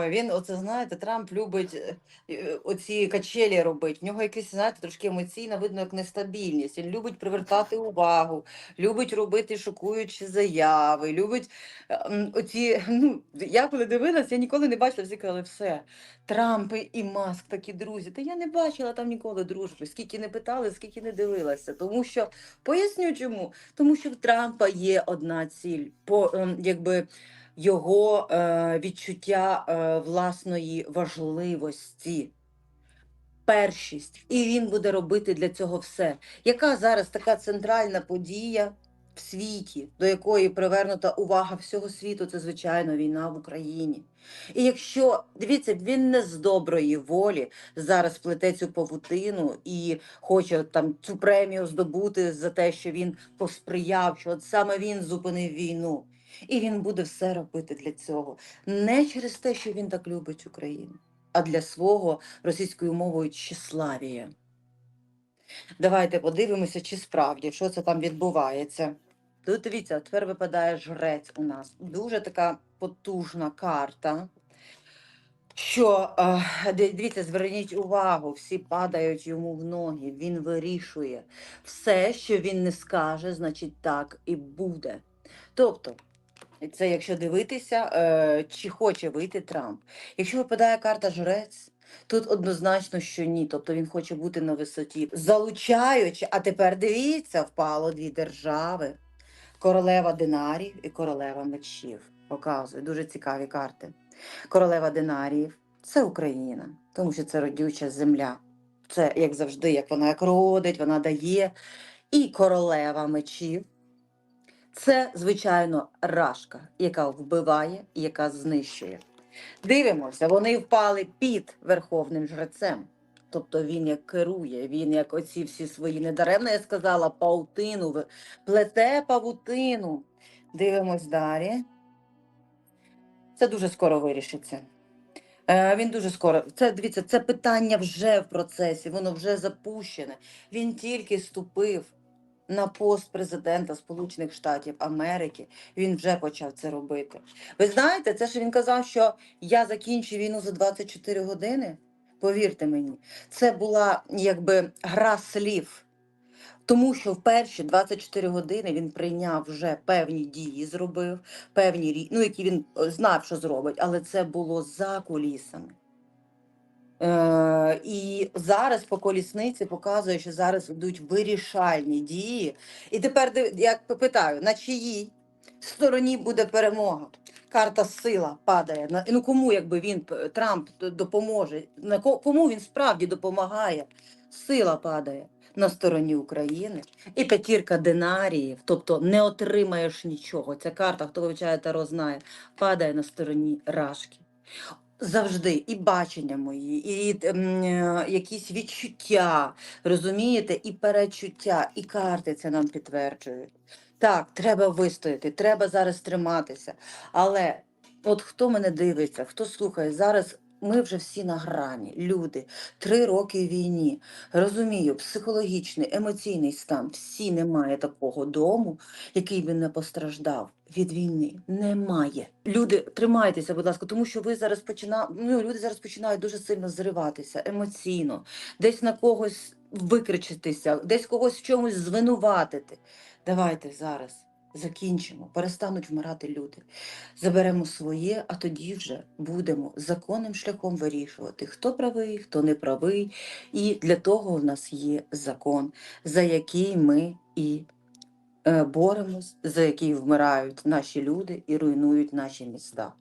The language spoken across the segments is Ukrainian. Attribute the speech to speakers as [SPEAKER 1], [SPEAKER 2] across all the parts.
[SPEAKER 1] Ой, він, оце знаєте, Трамп любить е, е, оці качелі робити. В нього якийсь, знаєте, трошки емоційно видно, як нестабільність. Він любить привертати увагу, любить робити шокуючі заяви, любить е, оці. Ну, я коли дивилась, я ніколи не бачила, всі казали, все. Трамп і Маск такі друзі. Та я не бачила там ніколи дружби. Скільки не питали, скільки не дивилася. Тому що поясню чому. Тому що в Трампа є одна ціль, по ем, якби його е, відчуття е, власної важливості, першість, і він буде робити для цього все. Яка зараз така центральна подія в світі, до якої привернута увага всього світу, це звичайно війна в Україні. І якщо дивіться, він не з доброї волі зараз плете цю павутину і хоче там цю премію здобути за те, що він посприяв, що от саме він зупинив війну. І він буде все робити для цього. Не через те, що він так любить Україну, а для свого російською мовою тщеславія. Давайте подивимося, чи справді, що це там відбувається. Тут дивіться, тепер випадає жрець у нас. Дуже така потужна карта. Що е, дивіться, зверніть увагу, всі падають йому в ноги. Він вирішує все, що він не скаже, значить так і буде. Тобто, це якщо дивитися, е, чи хоче вийти Трамп. Якщо випадає карта жрець, тут однозначно, що ні. Тобто він хоче бути на висоті, залучаючи, а тепер дивіться, впало дві держави: королева динарів і королева мечів. Показує дуже цікаві карти. Королева динаріїв це Україна, тому що це родюча земля. Це як завжди, як вона як родить, вона дає. І королева мечів це, звичайно, рашка, яка вбиває яка знищує. Дивимося, вони впали під верховним жрецем. Тобто він як керує, він як оці всі свої недаремно я сказала паутину, плете павутину. Дивимось далі. Це дуже скоро вирішиться. Е, Він дуже скоро. Це дивіться, це питання вже в процесі, воно вже запущене. Він тільки ступив на пост президента Сполучених Штатів Америки. Він вже почав це робити. Ви знаєте, це що він казав, що я закінчу війну за 24 години. Повірте мені, це була якби гра слів. Тому що в перші 24 години він прийняв вже певні дії, зробив певні ну, які він е, знав, що зробить, але це було за кулісами. Е, і зараз по колісниці показує, що зараз йдуть вирішальні дії. І тепер я питаю, на чиїй стороні буде перемога? Карта сила падає. Ну кому якби він Трамп допоможе? На кому він справді допомагає? Сила падає на стороні України. І п'ятірка динаріїв, тобто не отримаєш нічого. Ця карта, хто вивчає Таро, знає, падає на стороні рашки. Завжди і бачення мої, і е, якісь відчуття, розумієте, і перечуття, і карти це нам підтверджують. Так, треба вистояти, треба зараз триматися. Але от хто мене дивиться, хто слухає, зараз ми вже всі на грані, люди, три роки війні. Розумію, психологічний, емоційний стан. Всі немає такого дому, який би не постраждав від війни. Немає. Люди, тримайтеся, будь ласка, тому що ви зараз почина... ну, люди зараз починають дуже сильно зриватися емоційно, десь на когось викричитися, десь когось в чомусь звинуватити. Давайте зараз закінчимо, перестануть вмирати люди. Заберемо своє, а тоді вже будемо законним шляхом вирішувати, хто правий, хто не правий. І для того в нас є закон, за який ми і е, боремось, за який вмирають наші люди і руйнують наші міста.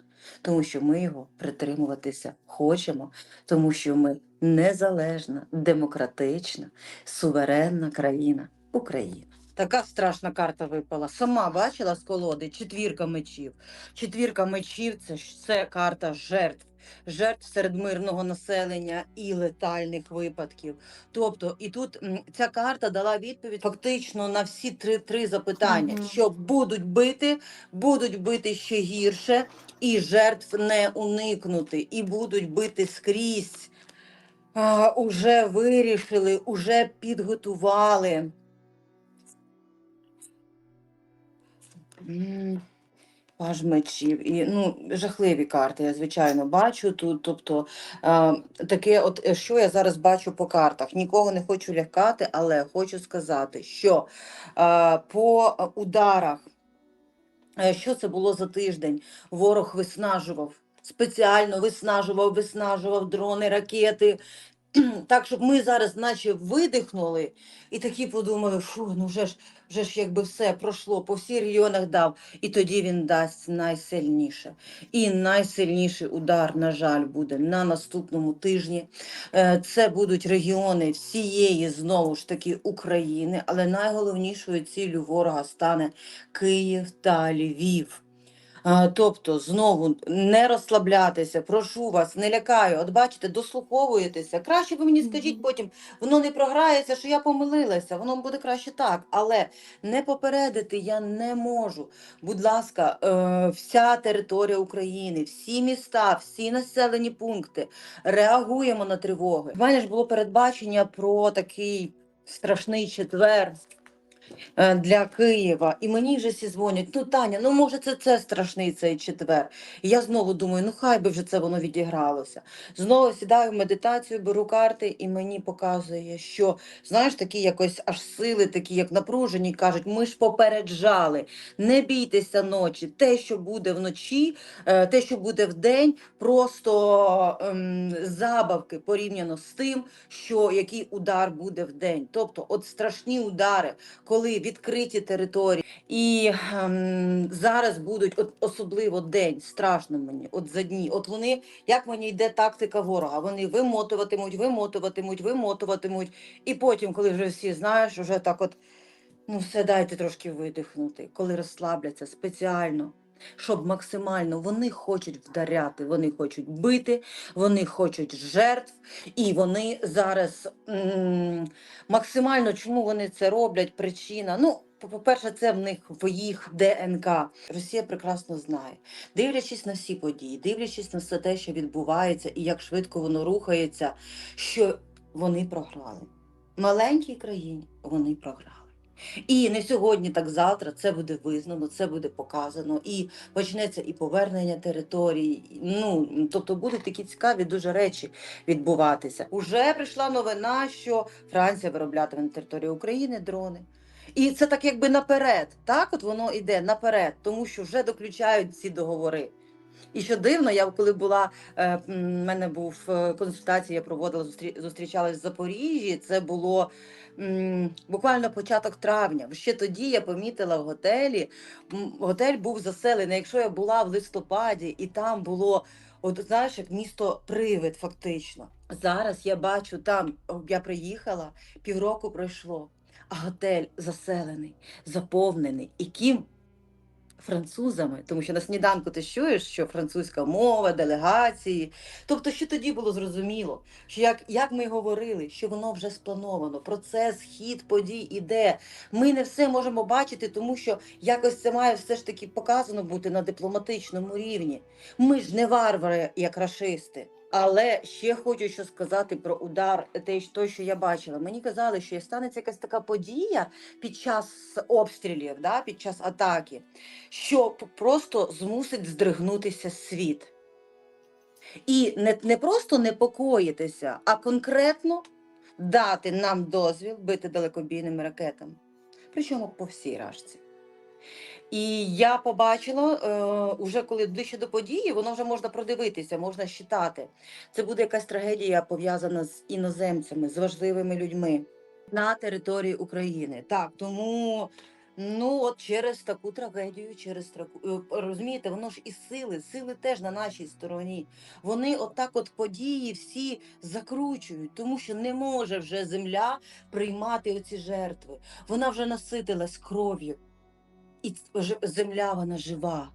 [SPEAKER 1] Тому що ми його притримуватися хочемо, тому що ми незалежна, демократична, суверенна країна Україна. Така страшна карта випала. Сама бачила з колоди четвірка мечів. Четвірка мечів це, це карта жертв. Жертв серед мирного населення і летальних випадків. Тобто, і тут ця карта дала відповідь фактично на всі три, три запитання:
[SPEAKER 2] Мгм.
[SPEAKER 1] що будуть бити, будуть бити ще гірше, і жертв не уникнути, і будуть бити скрізь. А, уже вирішили, уже підготували. Паж мечів і ну жахливі карти. Я звичайно бачу тут. Тобто е, таке, от е, що я зараз бачу по картах. Нікого не хочу лякати, але хочу сказати, що е, по е, ударах, е, що це було за тиждень? Ворог виснажував. Спеціально виснажував, виснажував дрони, ракети. Так, щоб ми зараз, наче, видихнули, і такі подумали, фу, ну вже ж вже ж якби все пройшло, по всіх регіонах дав. І тоді він дасть найсильніше. І найсильніший удар, на жаль, буде на наступному тижні. Е, Це будуть регіони всієї знову ж таки України, але найголовнішою ціллю ворога стане Київ та Львів. Тобто, знову не розслаблятися, прошу вас, не лякаю. От бачите, дослуховуєтеся. Краще ви мені скажіть потім, воно не програється, що я помилилася, воно буде краще так. Але не попередити я не можу. Будь ласка, е, вся територія України, всі міста, всі населені пункти реагуємо на тривоги. У мене ж було передбачення про такий страшний четвер для Києва. І мені вже всі дзвонять, ну Таня, ну може це, це страшний цей четвер. І я знову думаю, ну хай би вже це воно відігралося. Знову сідаю в медитацію, беру карти, і мені показує, що знаєш, такі якось аж сили, такі як напружені, кажуть, ми ж попереджали, не бійтеся ночі. Те, що буде вночі, е, те, що буде вдень, просто ем, забавки порівняно з тим, що який удар буде в день. Тобто, от страшні удари, коли відкриті території, і ем, зараз будуть от, особливо день, страшно мені, от за дні. От вони, як мені йде тактика ворога, вони вимотуватимуть, вимотуватимуть, вимотуватимуть, і потім, коли вже всі знаєш, вже так от. Ну, все дайте трошки видихнути, коли розслабляться спеціально, щоб максимально вони хочуть вдаряти, вони хочуть бити, вони хочуть жертв, і вони зараз максимально чому вони це роблять? Причина. Ну, по- по-перше, це в них в їх ДНК. Росія прекрасно знає, дивлячись на всі події, дивлячись на все те, що відбувається, і як швидко воно рухається, що вони програли. Маленькій країні вони програли. І не сьогодні, так завтра це буде визнано, це буде показано, і почнеться і повернення територій. Ну тобто будуть такі цікаві дуже речі відбуватися. Уже прийшла новина, що Франція вироблятиме на території України дрони. І це так якби наперед. Так, от воно йде наперед, тому що вже доключають ці договори. І що дивно, я коли була е, в мене був е, консультація, я проводила зустрічалась в Запоріжжі. Це було буквально початок травня. Ще тоді я помітила в готелі. Готель був заселений. Якщо я була в листопаді, і там було. От знаєш, як місто привид, фактично. Зараз я бачу там, я приїхала, півроку пройшло, а готель заселений, заповнений. І ким французами, тому що на сніданку ти чуєш, що французька мова, делегації. Тобто, що тоді було зрозуміло, що як, як ми говорили, що воно вже сплановано, процес, хід подій іде. Ми не все можемо бачити, тому що якось це має все ж таки показано бути на дипломатичному рівні. Ми ж не варвари, як рашисти. Але ще хочу що сказати про удар, те, що- я бачила. Мені казали, що станеться якась така подія під час обстрілів, да, під час атаки, що просто змусить здригнутися світ. І не, не просто непокоїтися, а конкретно дати нам дозвіл бити далекобійними ракетами. Причому по всій рашці. І я побачила, е, уже коли ближче до події, воно вже можна продивитися, можна считати. Це буде якась трагедія пов'язана з іноземцями, з важливими людьми на території України. Так, тому ну от через таку трагедію, через таку е, розумієте, воно ж і сили, сили теж на нашій стороні. Вони отак, от події всі закручують, тому що не може вже земля приймати оці жертви. Вона вже наситилась кров'ю. І земля вона жива.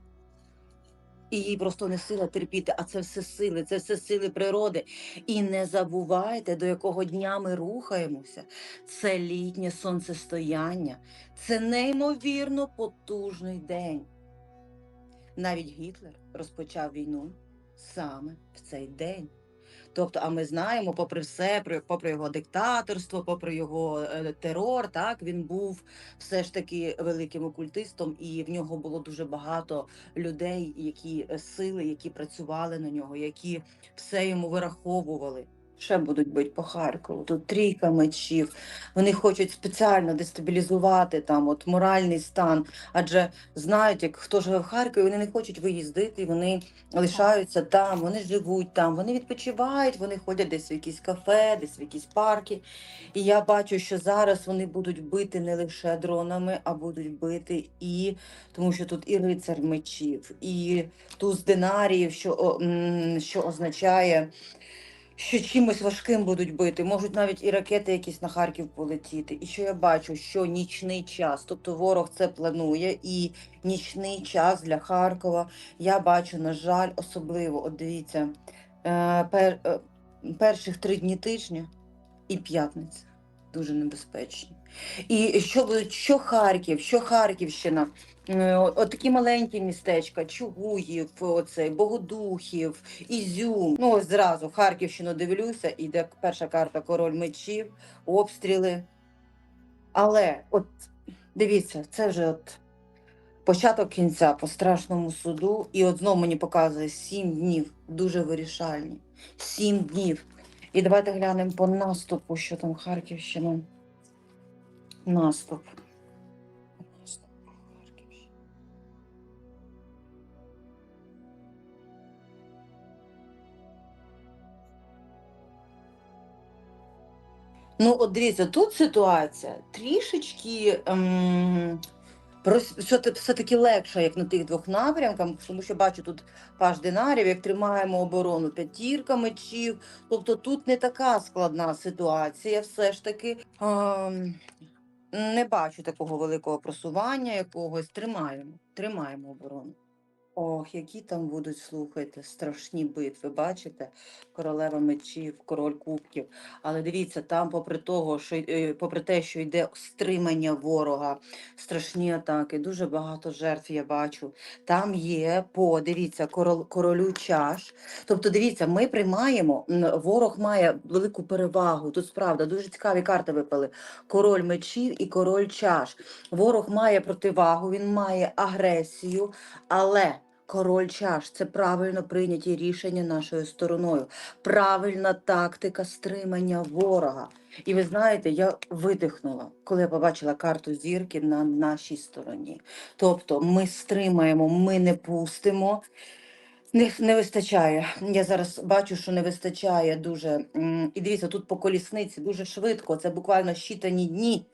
[SPEAKER 1] І їй просто не сила терпіти, а це все сили, це все сили природи. І не забувайте, до якого дня ми рухаємося. Це літнє сонцестояння, це неймовірно потужний день. Навіть Гітлер розпочав війну саме в цей день. Тобто, а ми знаємо, попри все, попри його диктаторство, попри його е, терор, так він був все ж таки великим окультистом, і в нього було дуже багато людей, які е, сили, які працювали на нього, які все йому вираховували. Ще будуть бити по Харкову. Тут трійка мечів. Вони хочуть спеціально дестабілізувати там от моральний стан. Адже знають, як хто живе в Харкові, вони не хочуть виїздити, вони лишаються там, вони живуть там, вони відпочивають, вони ходять десь в якісь кафе, десь в якісь парки. І я бачу, що зараз вони будуть бити не лише дронами, а будуть бити і тому, що тут і рицар мечів, і туз динаріїв, що, що означає. Що чимось важким будуть бити, можуть навіть і ракети якісь на Харків полетіти. І що я бачу, що нічний час, тобто ворог це планує, і нічний час для Харкова я бачу, на жаль, особливо. От дивіться, е, пер, е, перших три дні тижня і п'ятниця дуже небезпечні. І що, що Харків, що Харківщина, е, от такі маленькі містечка, Чугуїв, оцей, Богодухів, Ізюм. Ну, ось зразу Харківщину дивлюся, іде перша карта король мечів, обстріли. Але от дивіться, це вже от початок кінця по страшному суду. І от знову мені показує сім днів дуже вирішальні. Сім днів. І давайте глянемо по наступу, що там Харківщина. Наступ. Наступ Харківщина. Ну, от дивіться, тут ситуація трішечки ем, все- все-таки легше, як на тих двох напрямках, тому що бачу тут паш динарів, як тримаємо оборону п'ятірка мечів. Тобто тут не така складна ситуація, все ж таки. А, не бачу такого великого просування якогось. Тримаємо, тримаємо оборону. Ох, які там будуть, слухайте, страшні битви, бачите? Королева мечів, король кубків. Але дивіться, там, попри того, що е, попри те, що йде стримання ворога, страшні атаки, дуже багато жертв я бачу. Там є по, дивіться, корол, королю чаш. Тобто, дивіться, ми приймаємо, ворог має велику перевагу. Тут справда дуже цікаві карти випали. Король мечів і король чаш. Ворог має противагу, він має агресію, але. Король чаш це правильно прийняті рішення нашою стороною, правильна тактика стримання ворога. І ви знаєте, я видихнула, коли я побачила карту зірки на нашій стороні. Тобто ми стримаємо, ми не пустимо. Не, не вистачає. Я зараз бачу, що не вистачає дуже. І дивіться, тут по колісниці дуже швидко. Це буквально щитані дні.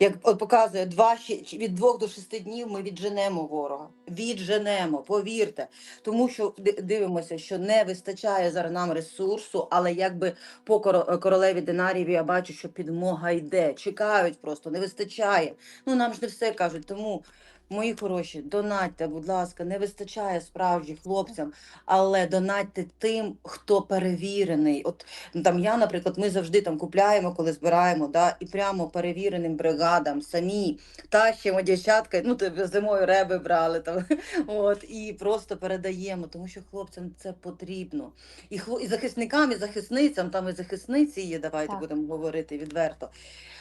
[SPEAKER 1] Як от показує, два, від двох до шести днів ми відженемо ворога. Відженемо, повірте. Тому що дивимося, що не вистачає зараз нам ресурсу, але якби по коро- королеві динарів я бачу, що підмога йде. Чекають просто, не вистачає. Ну нам ж не все кажуть. Тому, мої хороші, донатьте, будь ласка, не вистачає справді хлопцям, але донатьте тим, хто перевірений. От Ну, Там я, наприклад, ми завжди там купляємо, коли збираємо, да, і прямо перевіреним бригадам самі тащимо дівчатка, ну зимою реби брали там, от і просто передаємо, тому що хлопцям це потрібно. І хло, і захисникам, і захисницям, там і захисниці є, давайте
[SPEAKER 2] Так.
[SPEAKER 1] будемо говорити відверто.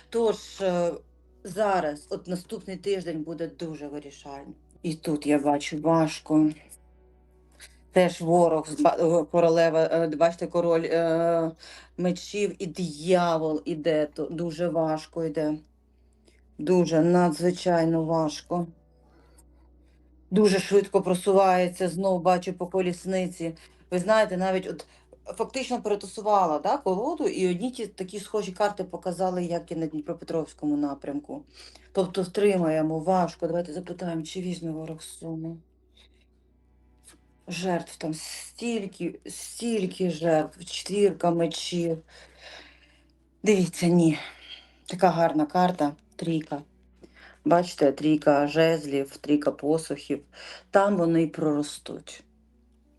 [SPEAKER 1] Тож е, зараз, от наступний тиждень буде дуже вирішальний. І тут я бачу важко. Теж ворог, е, королева, е, бачите, король е, мечів і диявол іде, то дуже важко йде. Дуже надзвичайно важко. Дуже швидко просувається, знов бачу по колісниці. Ви знаєте, навіть от фактично перетасувала да, колоду, і одні ті такі схожі карти показали, як і на Дніпропетровському напрямку. Тобто втримаємо важко. Давайте запитаємо, чи візьме ворог суму. Жертв там стільки, стільки жертв, четвірка мечів. Дивіться, ні. Така гарна карта, трійка. Бачите, трійка жезлів, трійка посухів. Там вони проростуть.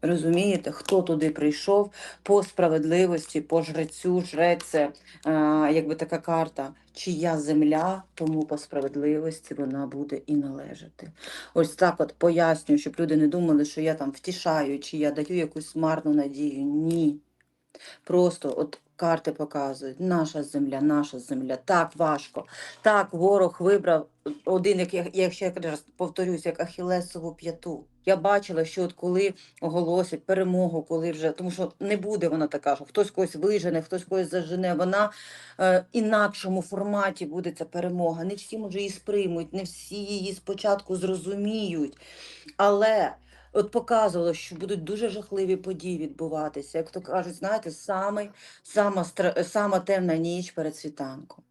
[SPEAKER 1] Розумієте, хто туди прийшов по справедливості, по жрецю, жреце, якби така карта, чия земля, тому по справедливості вона буде і належати. Ось так от пояснюю, щоб люди не думали, що я там втішаю, чи я даю якусь марну надію. Ні. Просто от карти показують, наша земля, наша земля, так важко. Так, ворог вибрав один, як я, я раз повторюсь, як Ахілесову п'яту. Я бачила, що от коли оголосять перемогу, коли вже, тому що не буде вона така, що хтось когось вижене, хтось когось зажене. Вона е, інакшому форматі буде ця перемога. Не всі може її сприймуть, не всі її спочатку зрозуміють. Але от показувало, що будуть дуже жахливі події відбуватися. Як то кажуть, знаєте, самий, сама, сама темна ніч перед світанком.